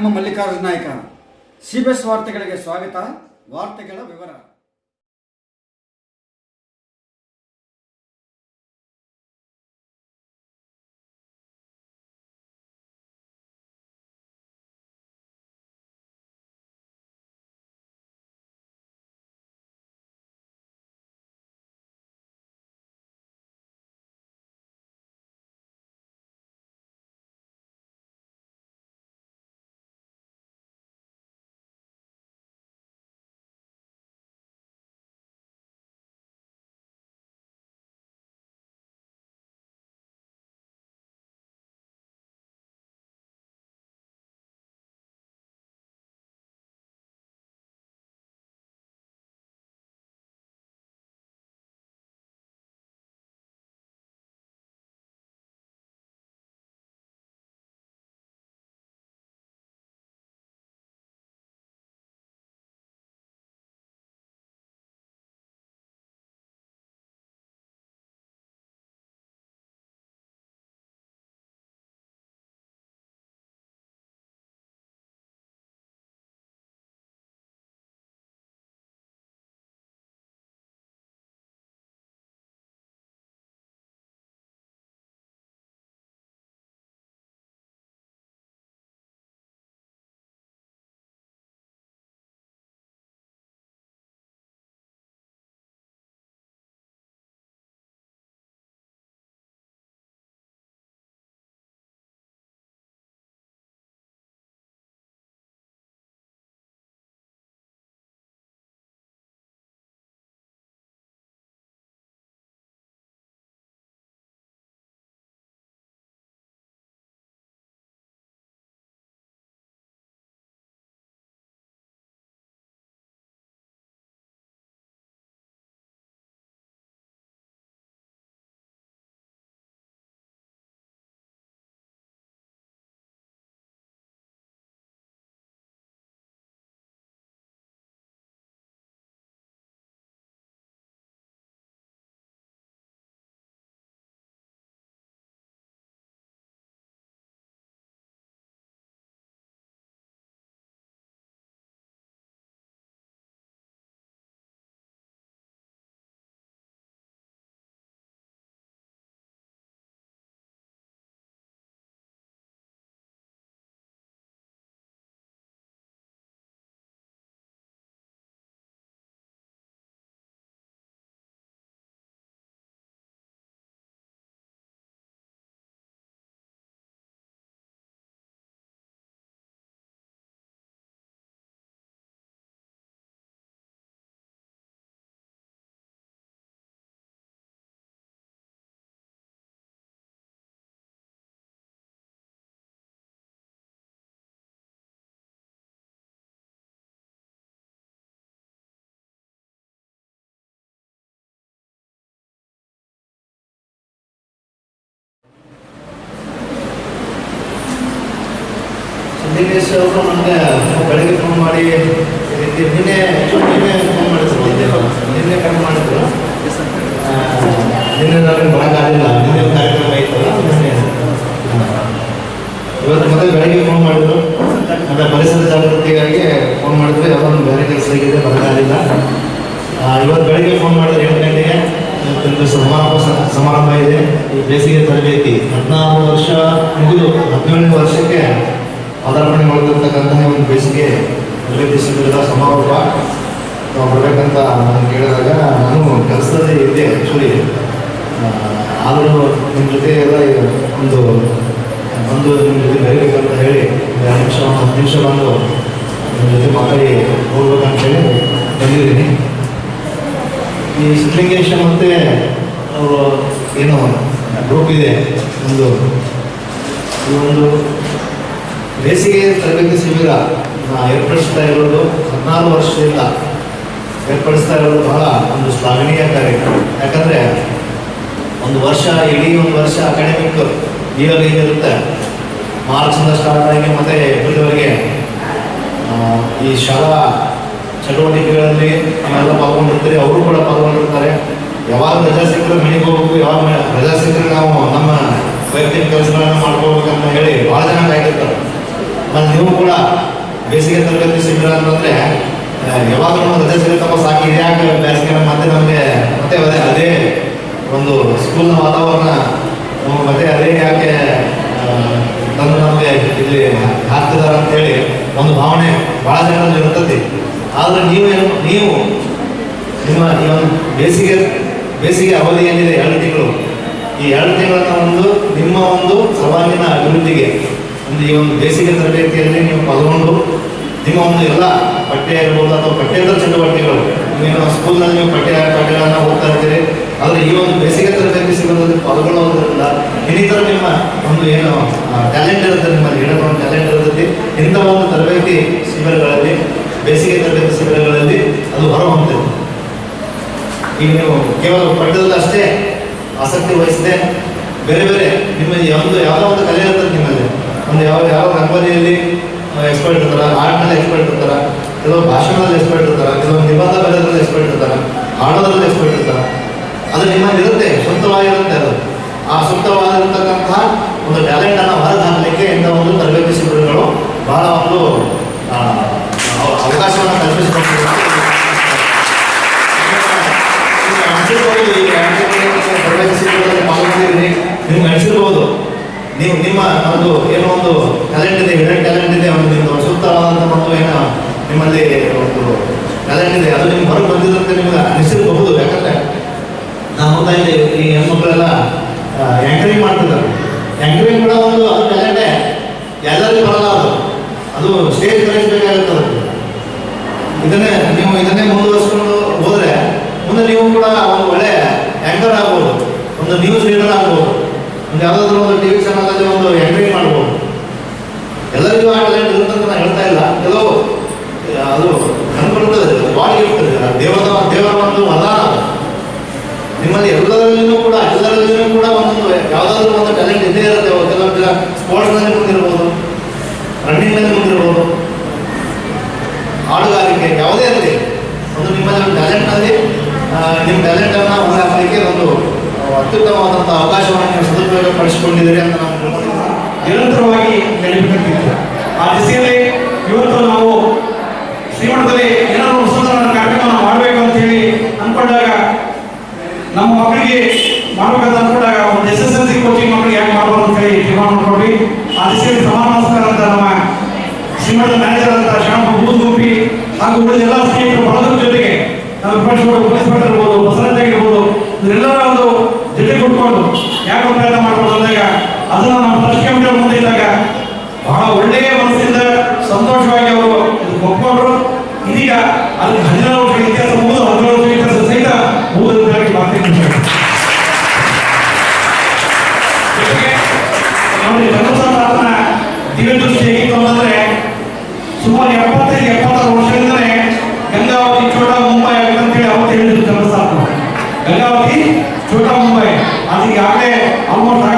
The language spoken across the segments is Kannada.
ನಿಮ್ಮ ಮಲ್ಲಿಕಾರ್ಜುನ ನಾಯ್ಕ. ಸಿ ವಾರ್ತೆಗಳಿಗೆ ಸ್ವಾಗತ. ವಾರ್ತೆಗಳ ವಿವರ. ದಿನೇಶ್ ಅವರು ನನಗೆ ಬೆಳಗ್ಗೆ ಫೋನ್ ಮಾಡಿ ನಿನ್ನೆ ನಿನ್ನೆ ಫೋನ್ ಮಾಡಿದ್ರು ನಿನ್ನೆ ಕರೆ ಮಾಡಿದ್ರು. ನಿನ್ನೆ ನನಗೆ ಮಾಡೋಕ್ಕಾಗಲಿಲ್ಲ ನಿನ್ನೆ ಒಂದು ಕಾರ್ಯಕ್ರಮ ಆ, ಇವತ್ತು ಮತ್ತೆ ಬೆಳಗ್ಗೆ ಫೋನ್ ಮಾಡಿದ್ರು. ಮತ್ತೆ ಪರಿಸರ ಜಾಗೃತಿಗಾಗಿ ಫೋನ್ ಮಾಡಿದ್ರು ಯಾವ್ದೊಂದು ಬೇರೆ ಕೆಲಸ ಆಗಿದೆ ಬರೋಕ್ಕಾಗಲಿಲ್ಲ ಇವತ್ತು ಬೆಳಗ್ಗೆ ಫೋನ್ ಮಾಡಿದ್ರು ಎಂಟು ಗಂಟೆಗೆ ಇವತ್ತೊಂದು ಸಮಾರಂಭ ಸಮಾರಂಭ ಇದೆ. ಈ ಬೇಸಿಗೆ ತರಬೇತಿ. ಹದಿನಾರು ವರ್ಷ ಮುಗಿದು ಹದಿನೇಳನೇ ವರ್ಷಕ್ಕೆ ಪದಾರ್ಪಣೆ ಮಾಡ್ತಿರ್ತಕ್ಕಂತಹ ಒಂದು ಬೇಸಿಗೆ ಎಲ್ಲ ದೇಶದಲ್ಲ ಸಮಾರೋಪ ನಾವು ಬರಬೇಕಂತ ನಾನು ಕೇಳಿದಾಗ ನಾನು ಕೆಲಸದಲ್ಲಿ ಇದ್ದೆ ಆ್ಯಕ್ಚುಲಿ ಆದರೂ ನಿಮ್ಮ ಜೊತೆ ಎಲ್ಲ ಒಂದು ಬಂದು ನಿಮ್ಮ ಜೊತೆ ಬರೀಬೇಕಂತ ಹೇಳಿ ಎರಡು ನಿಮಿಷ ಒಂದು ಹತ್ತು ನಿಮಿಷ ಬಂದು ನಿಮ್ಮ ಜೊತೆ ಮಾತಾಡಿ ಹೋಗ್ಬೇಕಂತ ಹೇಳಿ ಬಂದಿದ್ದೀನಿ. ಈ ಸಿದ್ಧಲಿಂಗೇಶ ಮತ್ತೆ ಅವರು ಏನು ಗ್ರೂಪ್ ಇದೆ. ಒಂದು, ಈ ಒಂದು ಬೇಸಿಗೆ ತರಬೇತಿ ಶಿಬಿರ ಏರ್ಪಡಿಸ್ತಾ ಇರೋದು ಹದಿನಾರು ವರ್ಷದಿಂದ ಏರ್ಪಡಿಸ್ತಾ ಇರೋದು ಬಹಳ ಒಂದು ಶ್ಲಾಘನೀಯ ಕಾರ್ಯಕ್ರಮ. ಯಾಕಂದರೆ ಒಂದು ವರ್ಷ, ಇಡೀ ಒಂದು ವರ್ಷ ಅಕಾಡೆಮಿಕ್ ಇಯರ್ ಏನಿರುತ್ತೆ ಮಾರ್ಚಿಂದ ಸ್ಟಾರ್ಟ್ ಆಗಿ ಮತ್ತೆ ಏಪ್ರಿಲ್ವರೆಗೆ ಈ ಶಾಲಾ ಚಟುವಟಿಕೆಗಳಲ್ಲಿ ನಾವೆಲ್ಲ ಪಾಲ್ಗೊಂಡಿರ್ತೀರಿ, ಅವರು ಕೂಡ ಪಾಲ್ಗೊಂಡಿರ್ತಾರೆ. ಯಾವಾಗ ರಜಾ ಸಿಕ್ಕರೆ ಮನೆಗೆ ಹೋಗ್ಬೇಕು, ಯಾವಾಗ ರಜಾ ಸಿಕ್ಕರೆ ನಾವು ನಮ್ಮ ವೈಯಕ್ತಿಕ ಕೆಲಸಗಳನ್ನ ಮಾಡ್ಕೋಬೇಕಂತ ಹೇಳಿ ಬಹಳ ಜನ ಕಾಯ್ತಿರ್ತಾರೆ ಮತ್ತು ನೀವು ಕೂಡ ಬೇಸಿಗೆ ತರಬೇತಿ ಶಿಬಿರ ಅಂತಂದ್ರೆ ಯಾವಾಗಲೂ ರಜೆ ಸಿಗುತ್ತಪ್ಪ ಸಾಕು ಇದ್ಯಾಕೆ ಬೇಸಿಗೆ ಮತ್ತೆ ನಮಗೆ ಮತ್ತೆ ಅದೇ ಅದೇ ಒಂದು ಸ್ಕೂಲ್ನ ವಾತಾವರಣ ಮತ್ತೆ ಅದೇ ಯಾಕೆ ತಂದು ನಮಗೆ ಇಲ್ಲಿ ಹಾಕ್ತಿದಾರ ಅಂತೇಳಿ ಒಂದು ಭಾವನೆ ಭಾಳ ಜನರಲ್ಲಿ ಇರುತ್ತದೆ. ಆದ್ರೆ ನೀವೇನು ನೀವು ನಿಮ್ಮ ಈ ಒಂದು ಬೇಸಿಗೆ ಬೇಸಿಗೆ ಅವಧಿ ಏನಿದೆ ಎರಡು ತಿಂಗಳು, ಈ ಎರಡು ತಿಂಗಳನ್ನ ಒಂದು ನಿಮ್ಮ ಒಂದು ಸರ್ವಾಂಗೀಣ ಅಭಿವೃದ್ಧಿಗೆ ಒಂದು ಈ ಒಂದು ಬೇಸಿಗೆ ತರಬೇತಿಯಲ್ಲಿ ನೀವು ಪಾಲ್ಗೊಂಡು ನಿಮ್ಮ ಒಂದು ಎಲ್ಲ ಪಠ್ಯ ಇರ್ಬೋದು ಅಥವಾ ಪಠ್ಯೇತರ ಚಟುವಟಿಕೆಗಳು, ನೀವು ಸ್ಕೂಲ್ನಲ್ಲಿ ನೀವು ಪಠ್ಯ ಪಠ್ಯಗಳನ್ನ ಹೋಗ್ತಾ ಇರ್ತೀರಿ ಆದರೆ ಈ ಒಂದು ಬೇಸಿಗೆ ತರಬೇತಿ ಶಿಬಿರದಲ್ಲಿ ಪಾಲ್ಗೊಳ್ಳೋದ್ರಿಂದ ಇನ್ನಿತರ ನಿಮ್ಮ ಒಂದು ಏನು ಟ್ಯಾಲೆಂಟ್ ಇರುತ್ತೆ, ನಿಮ್ಮಲ್ಲಿ ಹೇಳೋದು ಒಂದು ಟ್ಯಾಲೆಂಟ್ ಇರುತ್ತೆ. ಇಂಥ ಒಂದು ತರಬೇತಿ ಶಿಬಿರಗಳಲ್ಲಿ, ಬೇಸಿಗೆ ತರಬೇತಿ ಶಿಬಿರಗಳಲ್ಲಿ ಅದು ಹೊರ ಹೊಮ್ಮುತ್ತೆ ಈಗ ನೀವು ಕೇವಲ ಪಠ್ಯದಲ್ಲಿ ಅಷ್ಟೇ ಆಸಕ್ತಿ ವಹಿಸದೆ ಬೇರೆ ಬೇರೆ ನಿಮ್ಮ ಒಂದು ಯಾವುದೋ ಒಂದು ಕಲೆ ಇರ್ತದೆ ನಿಮ್ಮಲ್ಲಿ. ಒಂದು ಯಾವ ಯಾವ ಕಂಪನಿಯಲ್ಲಿ ಎಕ್ಸ್ಪರ್ಟ್ ಇರ್ತಾರ ಆರ್ಟ್ನಲ್ಲಿ ಎಕ್ಸ್ಪರ್ಟ್ ಇರ್ತಾರ, ಕೆಲವು ಭಾಷಣದಲ್ಲಿ ಎಕ್ಸ್ಪರ್ಟ್ ಇರ್ತಾರ, ಕೆಲವು ನಿಬಂಧ ಬರೆಯೋದ್ರಲ್ಲಿ ಎಕ್ಸ್ಪರ್ಟ್ ಇರ್ತಾರ, ಹಾಡೋದ್ರಲ್ಲಿ ಎಕ್ಸ್ಪರ್ಟ್ ಇರ್ತಾರ, ಅದು ನಿಮ್ಮಲ್ಲಿರುತ್ತೆ ಇರುತ್ತೆ ಸೂಕ್ತವಾಗಿರುತ್ತೆ ಅದು. ಆ ಸೂಕ್ತವಾಗಿರ್ತಕ್ಕಂಥ ಒಂದು ಟ್ಯಾಲೆಂಟ್ ಅನ್ನು ಹೊರಗೆ ಹಾಕಲಿಕ್ಕೆ ಇಂಥ ಒಂದು ತರಬೇತಿ ಶಿಬಿರಗಳು ಬಹಳ ಒಂದು ಅವಕಾಶವನ್ನು ಕಲ್ಪಿಸಿಕೊಟ್ಟಿದೆ. ಅನಿಸಿರ್ಬೋದು ತರಬೇತಿ ಶಿಬಿರದಲ್ಲಿ ಪಾಲ್ಗೊಂಡಿದ್ದೀನಿ, ನಿಮ್ಗೆ ಅನಿಸಿರ್ಬೋದು. ನೀವು ನಿಮ್ಮ ಒಂದು ಏನೋ ಒಂದು ಟ್ಯಾಲೆಂಟ್ ಇದೆ ಹಿಡನ್ ಟ್ಯಾಲೆಂಟ್ ಇದೆ, ಒಂದು ನಿಮ್ಮದು ಸೂಕ್ತವಾದಂಥ ಒಂದು ಏನ ನಿಮ್ಮಲ್ಲಿ ಒಂದು ಟ್ಯಾಲೆಂಟ್ ಇದೆ, ಅದು ನಿಮ್ಗೆ ಹೊರಗೆ ಬಂದಿದ್ದಂತೆ ನಿಮ್ಗೆ ಅನಿಸಿರಬಹುದು ಯಾಕಂದ್ರೆ ನಾವು ನೋಡ್ತಾ ಇದ್ದೇವೆ ಈ ಹೆಣ್ಮಕ್ಳೆಲ್ಲ ಆ್ಯಂಕರಿಂಗ್ ಮಾಡ್ತಿದ್ದಾರೆ. ಆ್ಯಂಕರಿಂಗ್ ಕೂಡ ಒಂದು ಅದು ಟ್ಯಾಲೆಂಟೇ ಎಲ್ಲರಿಗೂ ಬರಲ್ಲ ಅದು. ಅದು ಸ್ಟೇಜ್ ಕಲಿಸಬೇಕಾಗುತ್ತೆ ಅದಕ್ಕೆ ಇದನ್ನೇ ನೀವು ಇದನ್ನೇ ಮುಂದುವರಿಸ್ಕೊಂಡು ಹೋದ್ರೆ, ಮುಂದೆ ನೀವು ಕೂಡ ಒಂದು ಒಳ್ಳೆ ಆ್ಯಂಕರ್ ಆಗ್ಬೋದು. ಒಂದು ನ್ಯೂಸ್ ರೀಡರ್ ಆಗ್ಬೋದು. ಒಂದು ಯಾವುದಾದ್ರೂ ಒಂದು ಟಿವಿ ಚಾನಲಲ್ಲಿ ಒಂದು ಎಂಟ್ರಿ ಮಾಡ್ಬೋದು. ಎಲ್ಲರಿಗೂ ಆ ಟ್ಯಾಲೆಂಟ್ ಇರುತ್ತೆ ಅಂತ ನಾನು ಹೇಳ್ತಾ ಇಲ್ಲ. ಕೆಲವು ಅದು ಅನ್ಕೊಳ್ತದೆ ಬಾಡಿ ಇರ್ತದೆ. ದೇವರ ದೇವರ ಒಂದು ವರದಾನ ನಿಮ್ಮಲ್ಲಿ ಎಲ್ಲರಲ್ಲಿನೂ ಕೂಡ ಎಲ್ಲರಲ್ಲಿನೂ ಕೂಡ ಒಂದು ಯಾವುದಾದ್ರೂ ಒಂದು ಟ್ಯಾಲೆಂಟ್ ಇದ್ದೇ ಇರುತ್ತೆ. ಕೆಲವೊಂದು ಸ್ಪೋರ್ಟ್ಸ್ ಸ್ಪೋರ್ಟ್ಸ್ನಲ್ಲಿ ಮುಂದಿರ್ಬೋದು ರನ್ನಿಂಗ್ನಲ್ಲಿ ಮುಂದಿರ್ಬೋದು. ಹಾಡುಗಾರಿಕೆ ಯಾವುದೇ ಇರಲಿ. ಒಂದು ನಿಮ್ಮಲ್ಲಿ ಒಂದು ಟ್ಯಾಲೆಂಟ್ನಲ್ಲಿ ನಿಮ್ಮ ಟ್ಯಾಲೆಂಟನ್ನು ಹೊರ ಹಾಕಲಿಕ್ಕೆ ಒಂದು ಅತ್ಯುತ್ತಮವಾದಂಥ ಅವಕಾಶವನ್ನು ನೀವು ಸದುಪಯೋಗ ಪಡಿಸಿಕೊಂಡಿದ್ದೀರಿ ಅಂತ ನಾವು ನಿರಂತರವಾಗಿ ನೆನಪಿಟ್ಟಿದ್ದೀವಿ ಆ ದಿಸೆಯಲ್ಲಿ ಇವತ್ತು ನಾವು ಶ್ರೀಮಠದಲ್ಲಿ ಏನಾದರೂ ಸುಂದರ ಕಾರ್ಯಕ್ರಮ ಮಾಡಬೇಕು ಅಂತ ಹೇಳಿ ಅನ್ಕೊಂಡಾಗ ನಮ್ಮ ಮಕ್ಕಳಿಗೆ ಮಾಡಬೇಕಂತ ಅನ್ಕೊಂಡಾಗ ಒಂದು S S L C coaching ಮಕ್ಕಳಿಗೆ ಯಾಕೆ ಮಾಡಬಹುದು ಅಂತ ಹೇಳಿ ತೀರ್ಮಾನ ಮಾಡ್ಕೊಂಡ್ವಿ. ಆ ದಿಸೆಯಲ್ಲಿ ಸಮಾನ ನಮಸ್ಕಾರ ಅಂತ ನಮ್ಮ ಶ್ರೀಮಠದ ಮ್ಯಾನೇಜರ್ ಅಂತ ಶ್ಯಾಮ ಬೂದ್ಗುಂಪಿ ಹಾಗೂ ಉಳಿದ ಎಲ್ಲ ಸ್ನೇಹಿತರು ಬಳಗದ ಜೊತೆಗೆ ನಮ್ಮ ವಿಪಕ್ಷಗಳು ಪ್ರಿನ್ಸಿಪಲ್ ಇರ್ಬೋದು ಬಸವರಾಜ ಆಗಿರ್ಬೋದು ಇವರೆಲ್ಲರ ಒಂದು ಕೊಟ್ಕೊಂಡು ಯಾಕೆ ಪ್ರಯತ್ನ ಮಾಡ್ಬೋದು ಅಂದಾಗ ಅದನ್ನ ನಮ್ಮ ಅದು ಈಗಾಗಲೇ ಆಲ್ಮೋಸ್ಟ್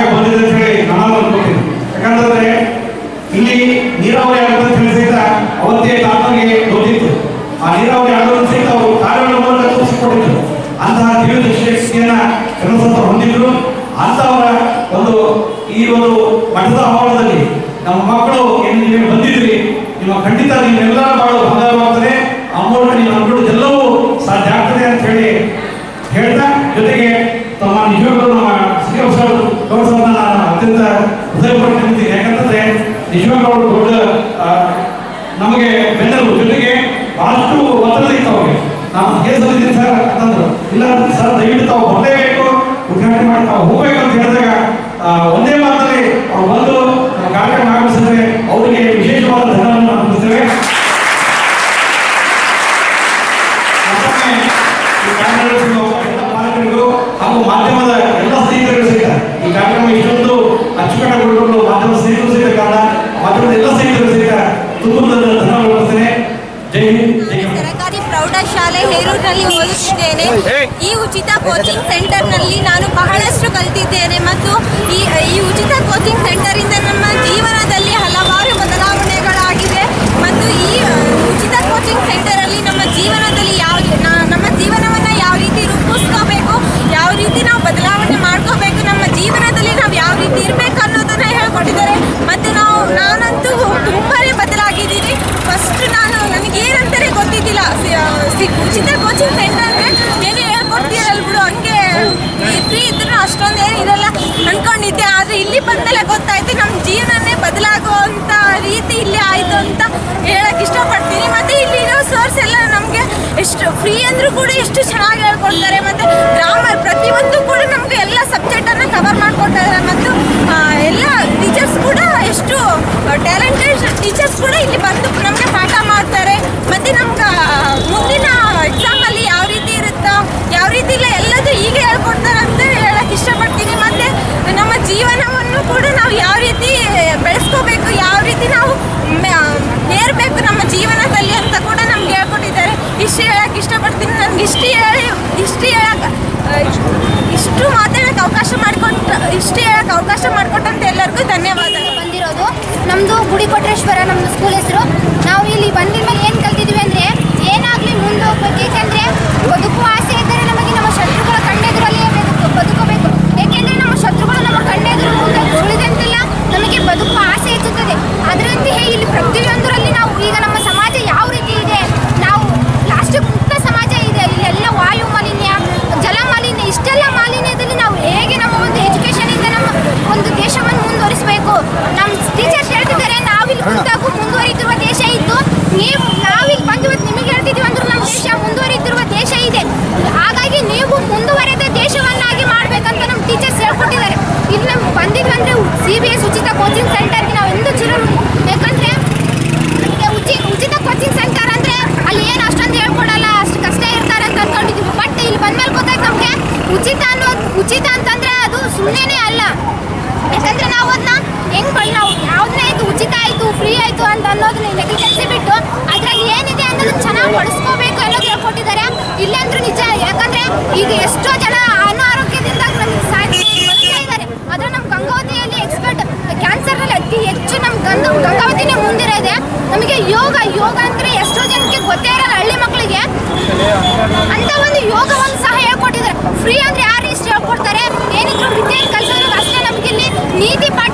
ನಿಜವಾಗ್ಲೂ ಅವರು ದೊಡ್ಡ ನಮಗೆ ಬೆನ್ನಲು ಜೊತೆಗೆ ಬಹಳಷ್ಟು ಒತ್ತಡ ಇತ್ತು ಅವ್ರಿಗೆ. ನಾನು ಕೇಸಲ್ಲಿದ್ದೀನಿ ಸರ್ ಅಂತಂದ್ರು, ಇಲ್ಲ ಸರ್, ದಯವಿಟ್ಟು ತಾವು ಬರಲೇಬೇಕು, ಉದ್ಘಾಟನೆ ಮಾಡಿ ತಾವು ಹೋಗ್ಬೇಕು ಅಂತ ಹೇಳಿದಾಗ ಒಂದೇ ಮಾತಲ್ಲಿ ಅವ್ರು ಬಂದು ನಮ್ಮ ಕಾರ್ಯಕ್ರಮ ಆಗಮಿಸಿದ್ರೆ ಅವರಿಗೆ ವಿಶೇಷವಾದ ಧನ್ಯವಾದವನ್ನು ಅರ್ಪಿಸ್ತೇವೆ ಮತ್ತೊಮ್ಮೆ ಈ ಕಾರ್ಯಕ್ರಮ ನಡೆಸಿದ ಎಲ್ಲ ಪಾಲಕರಿಗೂ ಹಾಗೂ ಮಾಧ್ಯಮದ ಎಲ್ಲ ಸ್ನೇಹಿತರಿಗೂ ಸಹಿತ ಈ ಕಾರ್ಯಕ್ರಮ ಇಷ್ಟೊಂದು ಅಚ್ಚುಕಟ್ಟುಗೊಂಡು ಮಾಧ್ಯಮ ಸ್ನೇಹಿತರು ಸಹಿತ ಕಾರಣ ಮಾಧ್ಯಮದ ಎಲ್ಲ ಸ್ನೇಹಿತರು ಸಹಿತ ತುಂಬ ಧನ್ಯವಾದ ಅರ್ಪಿಸ್ತೇನೆ ಜೈ ಹಿಂದ್ ಜೈ ಕರ್ನಾಟಕ. ಸರ್ಕಾರಿ ಪ್ರೌಢಶಾಲೆ ಹೇರೂರಿನಲ್ಲಿ ಓದುತ್ತಿದ್ದೇನೆ ಈ ಉಚಿತ ಕೋಚಿಂಗ್ ಸೆಂಟರ್ನಲ್ಲಿ ನಾನು ಬಹಳಷ್ಟು ಕಲಿತಿದ್ದೇನೆ ಮತ್ತು ಈ ಈ ಉಚಿತ ಕೋಚಿಂಗ್ ಸೆಂಟರಿಂದ ನಮ್ಮ ಅವಕಾಶ ಮಾಡಿಕೊಟ್ಟಂತ ಎಲ್ಲರಿಗೂ ಧನ್ಯವಾದ ಬಂದಿರೋದು ನಮ್ದು ಗುಡಿ ಗುಡಿಕೊಟ್ರೇಶ್ವರ ನಮ್ಮದು ಸ್ಕೂಲ್ ಹೆಸರು. ನಾವು ಇಲ್ಲಿ ಬಂದಿದ್ಮೇಲೆ ಏನು ನಮಗೆ ಯೋಗ ಯೋಗ ಅಂದ್ರೆ ಎಷ್ಟೋ ಜನಕ್ಕೆ ಗೊತ್ತೇ ಇರಲ್ಲ, ಹಳ್ಳಿ ಮಕ್ಕಳಿಗೆ ಅಂತ ಒಂದು ಯೋಗವನ್ನು ಸಹ ಹೇಳ್ಕೊಟ್ಟಿದ್ದಾರೆ ಫ್ರೀ ಅಂದ್ರೆ ಯಾರು ಇಷ್ಟು ಹೇಳ್ಕೊಡ್ತಾರೆ? ಏನಿದ್ರು ವಿದ್ಯೆ ಕಲಿಸೋದ್ರಾಗ ಅಷ್ಟೇ ನಮ್ಗೆ ಇಲ್ಲಿ ನೀತಿ ಪಾಠ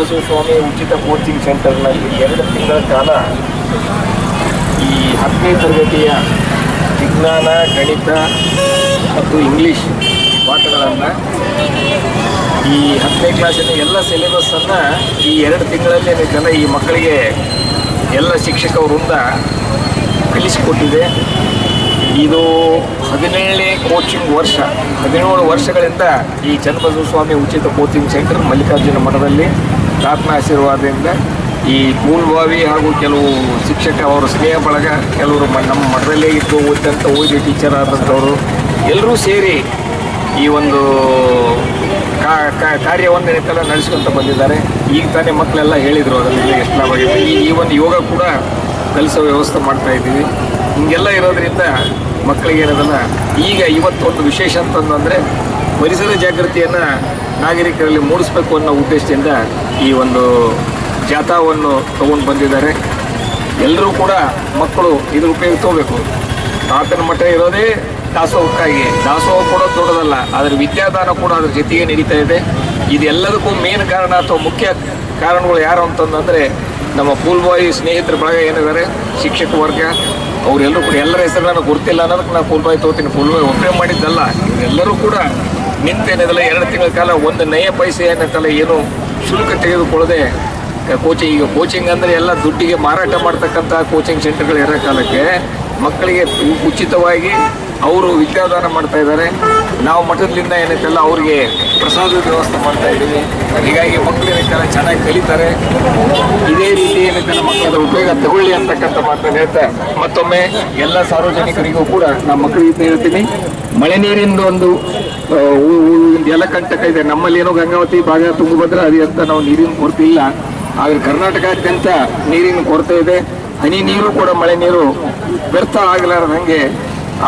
ಬಸವಸ್ವಾಮಿ ಉಚಿತ ಕೋಚಿಂಗ್ ಸೆಂಟರ್ನಲ್ಲಿ ಎರಡು ತಿಂಗಳ ಕಾಲ ಈ ಹತ್ತನೇ ತರಗತಿಯ ವಿಜ್ಞಾನ, ಗಣಿತ ಮತ್ತು ಇಂಗ್ಲೀಷ್ ಪಾಠಗಳನ್ನು ಈ ಹತ್ತನೇ ಕ್ಲಾಸಿನ ಎಲ್ಲ ಸಿಲೆಬಸ್ಸನ್ನು ಈ ಎರಡು ತಿಂಗಳಲ್ಲೇ ಜನ ಈ ಮಕ್ಕಳಿಗೆ ಎಲ್ಲ ಶಿಕ್ಷಕ ವೃಂದ ಕಲಿಸಿಕೊಟ್ಟಿದೆ. ಇದು ಹದಿನೇಳನೇ ಕೋಚಿಂಗ್ ವರ್ಷ. ಹದಿನೇಳು ವರ್ಷಗಳಿಂದ ಈ ಚನ್ನಬಸವಸ್ವಾಮಿ ಉಚಿತ ಕೋಚಿಂಗ್ ಸೆಂಟರ್ ಮಲ್ಲಿಕಾರ್ಜುನ ಮಠದಲ್ಲಿ. ತಾತನ ಆಶೀರ್ವಾದದಿಂದ ಈ ಮೂಲಭಾವಿ ಹಾಗೂ ಕೆಲವು ಶಿಕ್ಷಕ ಅವರ ಸ್ನೇಹ ಬಳಗ ಕೆಲವರು ನಮ್ಮ ಮಠದಲ್ಲೇ ಇದ್ದು ಓದಿದಂಥ ಓದಿ ಟೀಚರ್ ಆದಂಥವರು ಎಲ್ಲರೂ ಸೇರಿ ಈ ಒಂದು ಕಾರ್ಯವನ್ನು ಏನೆಲ್ಲ ನಡೆಸ್ಕೊಂತ ಬಂದಿದ್ದಾರೆ. ಈಗ ತಾನೇ ಮಕ್ಕಳೆಲ್ಲ ಹೇಳಿದರು ಅದರಲ್ಲಿ ಎಷ್ಟು ಲಾಭ ಆಗಿದೆ ಈ ಈ ಒಂದು ಯೋಗ ಕೂಡ ಕಲಿಸೋ ವ್ಯವಸ್ಥೆ ಮಾಡ್ತಾ ಇದ್ದೀವಿ. ಹಿಂಗೆಲ್ಲ ಇರೋದ್ರಿಂದ ಮಕ್ಕಳಿಗೆ ಏನದನ್ನು ಈಗ ಇವತ್ತು ಒಂದು ವಿಶೇಷ ಅಂತಂದರೆ ಪರಿಸರ ಜಾಗೃತಿಯನ್ನು ನಾಗರಿಕರಲ್ಲಿ ಮೂಡಿಸಬೇಕು ಅನ್ನೋ ಉದ್ದೇಶದಿಂದ ಈ ಒಂದು ಜಾಥಾವನ್ನು ತಗೊಂಡು ಬಂದಿದ್ದಾರೆ. ಎಲ್ಲರೂ ಕೂಡ ಮಕ್ಕಳು ಇದು ಉಪಯೋಗಿಸ್ಕೋಬೇಕು ತಾತನ ಮಠ ಇರೋದೇ ದಾಸೋಹಕ್ಕಾಗಿ. ದಾಸೋಹ ಕೂಡ ದೊಡ್ಡದಲ್ಲ, ಆದರೆ ವಿದ್ಯಾದಾನ ಕೂಡ ಅದ್ರ ಜೊತೆಗೆ ನಡೀತಾ ಇದೆ. ಇದೆಲ್ಲದಕ್ಕೂ ಮೇನ್ ಕಾರಣ ಅಥವಾ ಮುಖ್ಯ ಕಾರಣಗಳು ಯಾರು ಅಂತಂದರೆ ನಮ್ಮ ಪೂಲ್ಬಾಯಿ ಸ್ನೇಹಿತರ ಬಳಗ ಏನಿದ್ದಾರೆ, ಶಿಕ್ಷಕ ವರ್ಗ. ಅವರೆಲ್ಲರೂ ಕೂಡ ಎಲ್ಲರ ಹೆಸರು ನನಗೆ ಗೊತ್ತಿಲ್ಲ ಅನ್ನೋದಕ್ಕೆ ನಾನು ಪೂಲ್ಬಾಯಿ ತೋತೀನಿ ಪೂಲ್ಬಾಯಿ ಉಪಯೋಗ ಮಾಡಿದ್ದಲ್ಲ ಎಲ್ಲರೂ ಕೂಡ ನಿಂತೇನಿದಲ್ಲ ಎರಡು ತಿಂಗಳ ಕಾಲ ಒಂದು ನಯ ಪೈಸೆ ಏನಂತಲ್ಲ ಏನು ಶುಲ್ಕ ತೆಗೆದುಕೊಳ್ಳದೆ ಕೋಚಿಂಗ್ ಈಗ ಕೋಚಿಂಗ್ ಅಂದರೆ ಎಲ್ಲ ದುಡ್ಡಿಗೆ ಮಾರಾಟ ಮಾಡ್ತಕ್ಕಂಥ ಕೋಚಿಂಗ್ ಸೆಂಟರ್ಗಳು ಇರೋ ಕಾಲಕ್ಕೆ ಮಕ್ಕಳಿಗೆ ಉಚಿತವಾಗಿ ಅವರು ವಿದ್ಯಾದಾನ ಮಾಡ್ತಾ ಇದ್ದಾರೆ. ನಾವು ಮಠದಿಂದ ಏನೈತಲ್ಲ, ಅವ್ರಿಗೆ ಪ್ರಸಾದದ ವ್ಯವಸ್ಥೆ ಮಾಡ್ತಾ ಇದ್ದೀವಿ. ಹೀಗಾಗಿ ಮಕ್ಕಳು ಏನೈತೆ ಚೆನ್ನಾಗಿ ಕಲಿತಾರೆ. ಇದೇ ರೀತಿ ಏನೈತಲ್ಲ ಮಕ್ಕಳ ಉಪಯೋಗ ತಗೊಳ್ಳಿ ಅಂತಕ್ಕಂಥ ಮಾತನ್ನು ಹೇಳ್ತಾ ಮತ್ತೊಮ್ಮೆ ಎಲ್ಲ ಸಾರ್ವಜನಿಕರಿಗೂ ಕೂಡ ನಮ್ಮ ಮಕ್ಕಳಿಗೆ ಹೇಳ್ತೀನಿ. ಮಳೆ ನೀರಿಂದ ಒಂದು ಎಲ್ಲ ಕಂಟಕ ನಮ್ಮಲ್ಲಿ ಏನೋ ಗಂಗಾವತಿ ಭಾಗ ತುಂಗಭದ್ರಾ ಅದೇ ಅಂತ ನಾವು ನೀರಿನ ಕೊರತೆ ಇಲ್ಲ. ಆದರೆ ಕರ್ನಾಟಕಾದ್ಯಂತ ನೀರಿನ ಕೊರತೆ ಇದೆ. ಹನಿ ನೀರು ಕೂಡ ಮಳೆ ನೀರು ವ್ಯರ್ಥ ಆಗಲಾರದಂಗೆ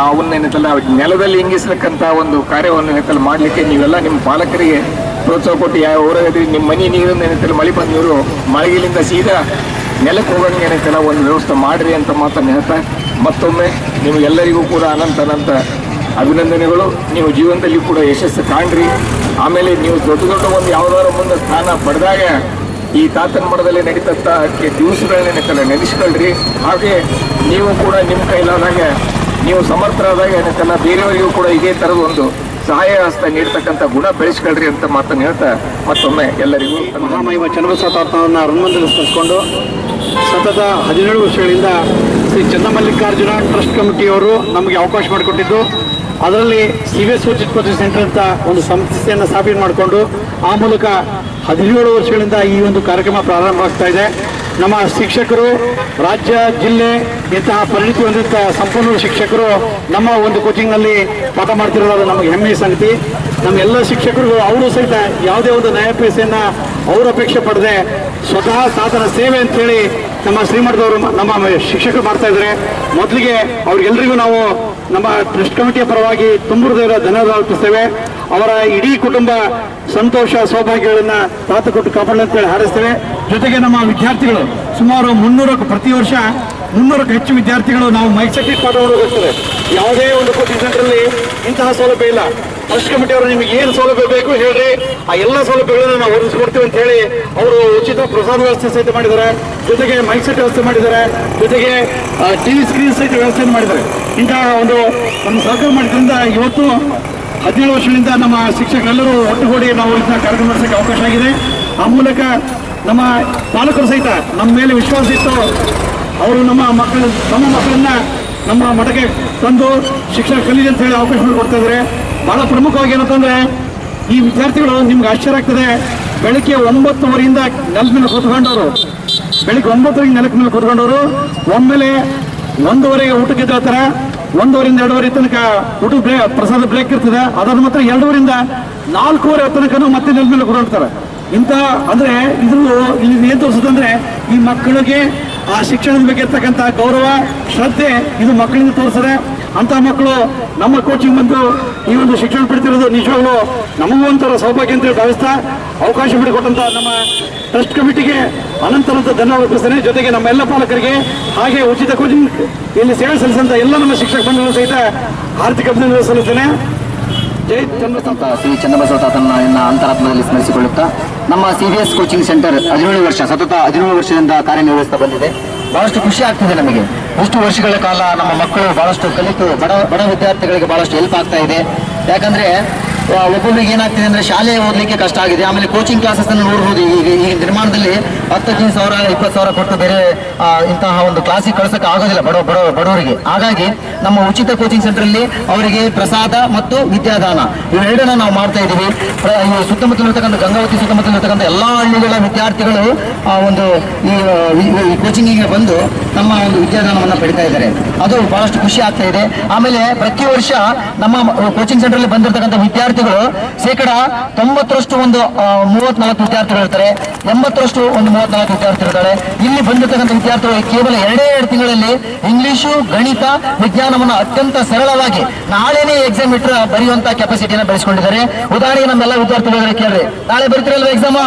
ಅವನ್ನೇನೈತಲ್ಲ ನೆಲದಲ್ಲಿ ಇಂಗಿಸ್ಲಿಕ್ಕಂತ ಒಂದು ಕಾರ್ಯವನ್ನು ಏನೈತಲ್ಲ ಮಾಡಲಿಕ್ಕೆ ನೀವೆಲ್ಲ ನಿಮ್ಮ ಪಾಲಕರಿಗೆ ಪ್ರೋತ್ಸಾಹ ಕೊಟ್ಟು ಯಾವ ಊರಾಗದ್ರಿ ನಿಮ್ಮ ಮನೆ ನೀರನ್ನು ಏನೈತಲ್ಲ ಮಳೆ ಬಂದ ನೀರು ಮಳೆಗಿಲಿಂದ ಸೀದಾ ನೆಲಕ್ಕೆ ಹೋಗಂಗೆ ಏನೈತಲ್ಲ ಒಂದು ವ್ಯವಸ್ಥೆ ಮಾಡಿರಿ ಅಂತ ಮಾತನ್ನು ಹೇಳ್ತಾ, ಮತ್ತೊಮ್ಮೆ ನಿಮಗೆಲ್ಲರಿಗೂ ಕೂಡ ಅನಂತ ಅನಂತ ಅಭಿನಂದನೆಗಳು. ನೀವು ಜೀವನದಲ್ಲಿ ಕೂಡ ಯಶಸ್ಸು ಕಾಣ್ರಿ. ಆಮೇಲೆ ನೀವು ದೊಡ್ಡ ದೊಡ್ಡ ಒಂದು ಯಾವುದಾದ್ರು ಮುಂದೆ ಸ್ಥಾನ ಪಡೆದಾಗ ಈ ತಾತನ ಮಠದಲ್ಲಿ ನಡೀತಕ್ಕ ದಿವಸಗಳನ್ನ ನೆನೆಸ್ಕೊಳ್ರಿ. ಹಾಗೆ ನೀವು ಕೂಡ ನಿಮ್ಮ ಕೈಲಾದಾಗ ನೀವು ಸಮರ್ಥರಾದಾಗ ಏನಕ್ಕಲ್ಲ ಬೇರೆಯವರಿಗೂ ಕೂಡ ಇದೇ ಥರದ ಒಂದು ಸಹಾಯ ಹಸ್ತ ನೀಡ್ತಕ್ಕಂಥ ಗುಣ ಬೆಳೆಸ್ಕೊಳ್ರಿ ಅಂತ ಮಾತನ್ನು ಹೇಳ್ತಾ ಮತ್ತೊಮ್ಮೆ ಎಲ್ಲರಿಗೂ ಮಹಾಮಹಿಮ ಚನ್ನಬಸವ ತಾತನವನ್ನು ಹನುಮಂತಲ್ಲಿ ಸ್ಮರಿಸಿಕೊಂಡು ಸತತ ಹದಿನೇಳು ವರ್ಷಗಳಿಂದ ಶ್ರೀ ಚನ್ನಮಲ್ಲಿಕಾರ್ಜುನ ಟ್ರಸ್ಟ್ ಕಮಿಟಿಯವರು ನಮಗೆ ಅವಕಾಶ ಮಾಡಿಕೊಟ್ಟಿದ್ದು, ಅದರಲ್ಲಿ ಸಿ ವಿ ಎಸ್ ಸೆಂಟರ್ ಅಂತ ಒಂದು ಸಂಸ್ಥೆಯನ್ನು ಸ್ಥಾಪನೆ ಮಾಡಿಕೊಂಡು ಆ ಮೂಲಕ ಹದಿನೇಳು ವರ್ಷಗಳಿಂದ ಈ ಒಂದು ಕಾರ್ಯಕ್ರಮ ಪ್ರಾರಂಭವಾಗ್ತಾ ಇದೆ. ನಮ್ಮ ಶಿಕ್ಷಕರು, ರಾಜ್ಯ, ಜಿಲ್ಲೆ ಇಂತಹ ಪರಿಣಿತಿ ಹೊಂದಿದ್ದ ಸಂಪೂರ್ಣ ಶಿಕ್ಷಕರು ನಮ್ಮ ಒಂದು ಕೋಚಿಂಗ್ನಲ್ಲಿ ಪಾಠ ಮಾಡ್ತಿರೋದು ನಮಗೆ ಹೆಮ್ಮೆಯ ಸಂಗತಿ. ನಮ್ಮ ಎಲ್ಲ ಶಿಕ್ಷಕರು ಅವರು ಸಹಿತ ಯಾವುದೇ ಒಂದು ನ್ಯಾಯ ಪೈಸೆಯನ್ನ ಅವರು ಅಪೇಕ್ಷೆ ಪಡದೆ ಸ್ವತಃ ಸಾಧನ ಸೇವೆ ಅಂತೇಳಿ ನಮ್ಮ ಶ್ರೀಮಠದವರು ನಮ್ಮ ಶಿಕ್ಷಕರು ಮಾಡ್ತಾ ಇದ್ದಾರೆ. ಮೊದಲಿಗೆ ಅವ್ರಿಗೆಲ್ರಿಗೂ ನಾವು ನಮ್ಮ ಟ್ರಸ್ಟ್ ಕಮಿಟಿಯ ಪರವಾಗಿ ತುಂಬ ಹೃದಯದ ಧನ್ಯವಾದ ಅರ್ಪಿಸ್ತೇವೆ. ಅವರ ಇಡೀ ಕುಟುಂಬ ಸಂತೋಷ, ಸೌಭಾಗ್ಯಗಳನ್ನ ತಾತ ಕೊಟ್ಟು ಕಾಪಾಡಲಿ ಅಂತೇಳಿ ಹಾರೈಸ್ತೇವೆ. ಜೊತೆಗೆ ನಮ್ಮ ವಿದ್ಯಾರ್ಥಿಗಳು, ಸುಮಾರು ಮುನ್ನೂರಕ್ಕೂ ಪ್ರತಿ ವರ್ಷ ಮುನ್ನೂರಕ್ಕೂ ಹೆಚ್ಚು ವಿದ್ಯಾರ್ಥಿಗಳು ನಾವು ಮೈಕ್ ಪಾಠವನ್ನು ಪಾಠ ಹೋಗ್ತಾರೆ ಯಾವುದೇ ಒಂದು ಕೋಚಿಂಗ್ ಸೆಂಟರ್ನಲ್ಲಿ ಇಂತಹ ಸೌಲಭ್ಯ ಇಲ್ಲ. ಟ್ರಸ್ಟ್ ಕಮಿಟಿಯವರು ನಿಮಗೆ ಏನು ಸೌಲಭ್ಯ ಬೇಕು ಹೇಳ್ರಿ. ಆ ಎಲ್ಲ ಸೌಲಭ್ಯಗಳನ್ನು ನಾವು ಒದಗಿಸ್ಕೊಡ್ತೀವಿ ಅಂತ ಹೇಳಿ ಅವರು ಉಚಿತ ಪ್ರಸಾದ ವ್ಯವಸ್ಥೆ ಸಹಿತ ಮಾಡಿದ್ದಾರೆ. ಜೊತೆಗೆ ಮೈಕ್ ವ್ಯವಸ್ಥೆ ಮಾಡಿದ್ದಾರೆ. ಜೊತೆಗೆ ಟಿವಿ ಸ್ಕ್ರೀನ್ ಸಹಿತ ವ್ಯವಸ್ಥೆಯನ್ನು ಮಾಡಿದ್ದಾರೆ. ಇಂತಹ ಒಂದು ನಮ್ಮ ಸಹಕಾರ ಮಾಡಿದ್ರಿಂದ ಇವತ್ತು ಹದಿನೇಳು ವರ್ಷಗಳಿಂದ ನಮ್ಮ ಶಿಕ್ಷಕರೆಲ್ಲರೂ ಒಟ್ಟುಗೂಡಿ ನಾವು ಇದನ್ನ ಕಾರ್ಯಕ್ರಮ ನಡೆಸೋಕ್ಕೆ ಅವಕಾಶ ಆಗಿದೆ. ಆ ಮೂಲಕ ನಮ್ಮ ಪಾಲಕರು ಸಹಿತ ನಮ್ಮ ಮೇಲೆ ವಿಶ್ವಾಸ ಇತ್ತು ಅವರು ನಮ್ಮ ಮಕ್ಕಳು, ತಮ್ಮ ಮಕ್ಕಳನ್ನ ನಮ್ಮ ಮಠಕ್ಕೆ ತಂದು ಶಿಕ್ಷಣ ಕಲೀಲಿ ಅಂತ ಹೇಳಿ ಅವಕಾಶ ಮಾಡಿಕೊಡ್ತಾ ಇದ್ದಾರೆ. ಬಹಳ ಪ್ರಮುಖವಾಗಿ ಏನಂತಂದ್ರೆ ಈ ವಿದ್ಯಾರ್ಥಿಗಳು ನಿಮ್ಗೆ ಆಶ್ಚರ್ಯ ಆಗ್ತದೆ. ಬೆಳಗ್ಗೆ ಒಂಬತ್ತುವರೆಯಿಂದ ನೆಲದ ಮೇಲೆ ಕೂತ್ಕೊಂಡವರು. ಬೆಳಿಗ್ಗೆ ಒಂಬತ್ತುವರೆಗೆ ನೆಲದ ಮೇಲೆ ಕೂತ್ಕೊಂಡವರು. ಒಮ್ಮೆಲೆ ಒಂದೂವರೆಗೆ ಊಟಕ್ಕೆ ಎದ್ದೇಳ್ತಾರೆ. ಒಂದೂವರೆಯಿಂದ ಎರಡೂವರೆ ತನಕ ಊಟ ಬ್ರೇಕ್ ಪ್ರಸಾದ ಬ್ರೇಕ್ ಇರ್ತದೆ. ಅದಾದ ಮಾತ್ರ ಎರಡೂವರಿಂದ ನಾಲ್ಕೂವರೆ ತನಕ ಮತ್ತೆ ನೆಲ ಮೇಲೆ ಹೊರಡ್ತಾರೆ ಇಂಥ, ಅಂದ್ರೆ ಇದ್ರು ಇಲ್ಲಿ ಏನ್ ತೋರಿಸುತ್ತಂದ್ರೆ ಈ ಮಕ್ಕಳಿಗೆ ಆ ಶಿಕ್ಷಣದ ಬಗ್ಗೆ ಇರ್ತಕ್ಕಂಥ ಗೌರವ, ಶ್ರದ್ಧೆ ಇದು ಮಕ್ಕಳಿಂದ ತೋರಿಸದೆ ಅಂತ ಮಕ್ಕಳು ನಮ್ಮ ಕೋಚಿಂಗ್ ಬಂದು ಈ ಒಂದು ಶಿಕ್ಷಣ ಪಡ್ತಿರೋದು ನಿಜವಾಗ್ಲೂ ನಮಗೂ ಒಂಥರ ಸೌಭಾಗ್ಯ ಅಂತ ಭಾವಿಸ್ತಾ ಅವಕಾಶ ಬಿಡಿಕೊಟ್ಟಂಥ ನಮ್ಮ ಟ್ರಸ್ಟ್ ಕಮಿಟಿಗೆ ಅನಂತರದ ಧನ್ಯವಾದ ಅರ್ಪಿಸ್ತೇನೆ ಜೊತೆಗೆ ನಮ್ಮ ಎಲ್ಲ ಪಾಲಕರಿಗೆ ಹಾಗೆ ಉಚಿತ ಕೋಚಿಂಗ್ ಇಲ್ಲಿ ಸೇವೆ ಸಲ್ಲಿಸಿದಂತ ಎಲ್ಲ ನಮ್ಮ ಶಿಕ್ಷಕ ಬಂಧುಗಳು ಸಹಿತ ಆರ್ಥಿಕ ಅಭಿನಂದನೆ ಸಲ್ಲಿಸ್ತೇನೆ. ಜೈ ಚಂದ್ರಸಂತ ಶ್ರೀ ಚನ್ನಬಸವ ತಾತನ ಅಂತರಾತ್ಮದಲ್ಲಿ ಸ್ಮರಿಸಿಕೊಳ್ಳುತ್ತಾ ನಮ್ಮ C B S coaching centre ಹದಿನೇಳು ವರ್ಷ, ಸತತ ಹದಿನೇಳು ವರ್ಷದಿಂದ ಕಾರ್ಯನಿರ್ವಹಿಸ್ತಾ ಬಂದಿದೆ. ಬಹಳಷ್ಟು ಖುಷಿ ಆಗ್ತಿದೆ ನಮಗೆ. ಇಷ್ಟು ವರ್ಷಗಳ ಕಾಲ ನಮ್ಮ ಮಕ್ಕಳು ಬಹಳಷ್ಟು ಕಲಿತು, ಬಡ ಬಡ ವಿದ್ಯಾರ್ಥಿಗಳಿಗೆ ಬಹಳಷ್ಟು ಹೆಲ್ಪ್ ಆಗ್ತಾ ಇದೆ. ಯಾಕಂದ್ರೆ ಒಬ್ಬೊಬ್ಬರಿಗೆ ಏನಾಗ್ತಿದೆ ಅಂದ್ರೆ ಶಾಲೆ ಓದಲಿಕ್ಕೆ ಕಷ್ಟ ಆಗಿದೆ. ಆಮೇಲೆ ಕೋಚಿಂಗ್ ಕ್ಲಾಸಸ್ ಅನ್ನು ನೋಡ್ಬೋದು. ಈಗ ಈ ನಿರ್ಮಾಣದಲ್ಲಿ ಹದಿನೈದು ಸಾವಿರ, ಇಪ್ಪತ್ತು ಸಾವಿರ ಕೊಟ್ಟು ಬೇರೆ ಇಂತಹ ಒಂದು ಕ್ಲಾಸಿಗೆ ಕಳ್ಸಕ್ಕೆ ಆಗೋದಿಲ್ಲ ಬಡ ಬಡ, ಬಡವರಿಗೆ. ಹಾಗಾಗಿ ನಮ್ಮ ಉಚಿತ ಕೋಚಿಂಗ್ ಸೆಂಟರ್ ಅಲ್ಲಿ ಅವರಿಗೆ ಪ್ರಸಾದ ಮತ್ತು ವಿದ್ಯಾದಾನ ಇವೆರಡನ್ನ ನಾವು ಮಾಡ್ತಾ ಇದ್ದೀವಿ. ಪ್ರ- ಈ ಸುತ್ತಮುತ್ತಲ ಇರ್ತಕ್ಕಂಥ ಗಂಗಾವತಿ ಸುತ್ತಮುತ್ತಲಿರ್ತಕ್ಕಂಥ ಎಲ್ಲಾ ಹಳ್ಳಿಗಳ ವಿದ್ಯಾರ್ಥಿಗಳು, ಆ, ಒಂದು ಈ ಕೋಚಿಂಗಿಗೆ ಬಂದು ನಮ್ಮ ಒಂದು ವಿದ್ಯಾದಾನವನ್ನು ಪಡಿತಾ ಇದ್ದಾರೆ. ಅದು ಬಹಳಷ್ಟು ಖುಷಿ ಆಗ್ತಾ ಇದೆ. ಆಮೇಲೆ ಪ್ರತಿ ವರ್ಷ ನಮ್ಮ ಕೋಚಿಂಗ್ ಸೆಂಟರ್ ಅಲ್ಲಿ ಬಂದಿರತಕ್ಕಂಥ ವಿದ್ಯಾರ್ಥಿಗಳು ಶೇಕಡ ತೊಂಬತ್ತರಷ್ಟು ಒಂದು ಆ, ಮೂವತ್ನಾಲ್ಕು ವಿದ್ಯಾರ್ಥಿಗಳು ಇರ್ತಾರೆ. ಎಂಬತ್ತರಷ್ಟು ಒಂದು ಮೂವತ್ನಾಲ್ಕು ವಿದ್ಯಾರ್ಥಿ ಇರ್ತಾರೆ. ಇಲ್ಲಿ ಬಂದಿರತಕ್ಕಂಥ ವಿದ್ಯಾರ್ಥಿಗಳು ಕೇವಲ ಎರಡೇ ಎರಡು ತಿಂಗಳಲ್ಲಿ ಇಂಗ್ಲಿಷು ಗಣಿತ ವಿಜ್ಞಾನವನ್ನು ಅತ್ಯಂತ ಸರಳವಾಗಿ ನಾಳೆನೇ ಎಕ್ಸಾಮ್ ಇಟ್ಟರೆ ಬರೆಯುವಂತಹ ಕೆಪಾಸಿಟಿಯನ್ನು ಬೆಳೆಸ್ಕೊಂಡಿದ್ದಾರೆ. ಉದಾಹರಣೆಗೆ ನಮ್ಮೆಲ್ಲ ವಿದ್ಯಾರ್ಥಿಗಳು ಕೇಳ್ರಿ. ನಾಳೆ ಬರ್ತೀರಲ್ವ ಎಕ್ಸಾಮ್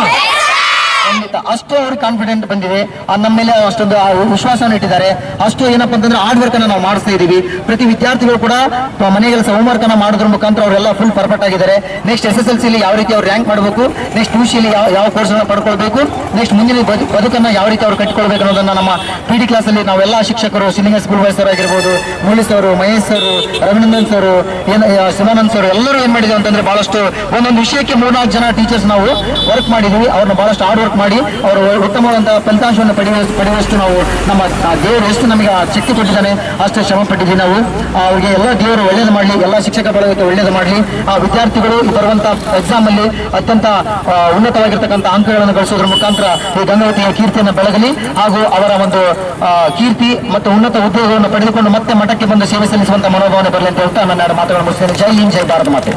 ಖಂಡಿತ ಅಷ್ಟು ಅವ್ರಿಗೆ ಕಾನ್ಫಿಡೆಂಟ್ ಬಂದಿದೆ ನಮ್ಮ ಮೇಲೆ ಅಷ್ಟೊಂದು ವಿಶ್ವಾಸವನ್ನು ಇಟ್ಟಿದ್ದಾರೆ. ಅಷ್ಟು ಏನಪ್ಪಾ ಅಂತಂದ್ರೆ ಹಾರ್ಡ್ ವರ್ಕ್ ಅನ್ನ ನಾವು ಮಾಡಿಸ್ತಾ ಇದೀವಿ ಪ್ರತಿ ವಿದ್ಯಾರ್ಥಿಗಳು ಕೂಡ ಮನೆ ಕೆಲಸ ಹೋಮ್ವರ್ಕ್ ಅನ್ನ ಮಾಡೋದ್ರ ಮುಖಾಂತರ ಅವರೆಲ್ಲ ಫುಲ್ ಪರ್ಫೆಕ್ಟ್ ಆಗಿದ್ದಾರೆ. ನೆಕ್ಸ್ಟ್ ಎಸ್ ಎಸ್ ಎಲ್ ಸಿಲಿ ಯಾವ ರೀತಿ ಅವ್ರು ರ್ಯಾಂಕ್ ಮಾಡಬೇಕು? ನೆಕ್ಸ್ಟ್ ಪಿ ಸಿ ಯಾವ ಯಾವ ಕೋರ್ಸ್ ಅನ್ನ ಪಡ್ಕೊಳ್ಬೇಕು? ನೆಕ್ಸ್ಟ್ ಮುಂದಿನ ಬದು- ಬದುಕನ್ನ ಯಾವ ರೀತಿ ಅವ್ರು ಕಟ್ಕೊಳ್ಬೇಕು ಅನ್ನೋದನ್ನ ನಮ್ಮ ಪಿ ಡಿ ಕ್ಲಾಸ್ ಅಲ್ಲಿ ನಾವೆಲ್ಲ ಶಿಕ್ಷಕರು ಸಿನಿಮಾ ಸ್ಕೂಲ್ ವೈಸ್ ಸರ್ ಆಗಿರ್ಬೋದು, Murali sir Mahesh sir Ravindran sir Shivanand sir ಎಲ್ಲರೂ ಏನ್ ಮಾಡಿದ್ರು ಅಂತಂದ್ರೆ ಬಹಳಷ್ಟು ಒಂದೊಂದು ವಿಷಯಕ್ಕೆ ಮೂರ್ನಾಲ್ಕು ಜನ ಟೀಚರ್ಸ್ ನಾವು ವರ್ಕ್ ಮಾಡಿದೀವಿ. ಅವ್ರನ್ನ ಬಹಳಷ್ಟು ಹಾರ್ಡ್ ವರ್ಕ್ ಮಾಡಿ ಅವರು ಉತ್ತಮವಾದಂತಹ ಫಲಿತಾಂಶವನ್ನು ಪಡೆಯುವ ಪಡೆಯುವಷ್ಟು ನಾವು ನಮ್ಮ ದೇವರು ಎಷ್ಟು ನಮಗೆ ಆ ಶಕ್ತಿ ಕೊಟ್ಟಿದ್ದಾನೆ. ಅಷ್ಟು ಶ್ರಮ ಪಟ್ಟಿದ್ದೀವಿ ನಾವು. ಅವರಿಗೆ ಎಲ್ಲ ದೇವರು ಒಳ್ಳೇದು ಮಾಡಲಿ, ಎಲ್ಲ ಶಿಕ್ಷಕ ಬಳಗಕ್ಕೆ ಒಳ್ಳೇದು ಮಾಡಲಿ. ಆ ವಿದ್ಯಾರ್ಥಿಗಳು ಬರುವಂತಹ ಬರುವಂತ ಎಕ್ಸಾಮ್ ಅಲ್ಲಿ ಅತ್ಯಂತ ಉನ್ನತವಾಗಿರ್ತಕ್ಕಂಥ ಅಂಕಗಳನ್ನು ಗಳಿಸೋದ್ರ ಮುಖಾಂತರ ಈ ಗಂಗಾವತಿಯ ಕೀರ್ತಿಯನ್ನು ಬೆಳಗಲಿ ಹಾಗೂ ಅವರ ಒಂದು ಕೀರ್ತಿ ಮತ್ತು ಉನ್ನತ ಉದ್ಯೋಗವನ್ನು ಪಡೆದುಕೊಂಡು ಮತ್ತೆ ಮಠಕ್ಕೆ ಬಂದು ಸೇವೆ ಸಲ್ಲಿಸುವಂತಹ ಮನೋಭಾವನೆ ಬರಲಿ ಅಂತ ಹೇಳ್ತಾ ನನ್ನ ಮಾತುಗಳನ್ನು ಮುಗಿಸ್ತೇನೆ. ಜೈ ಹಿಂದ್, ಜೈ ಭಾರತ ಮಾತೆ.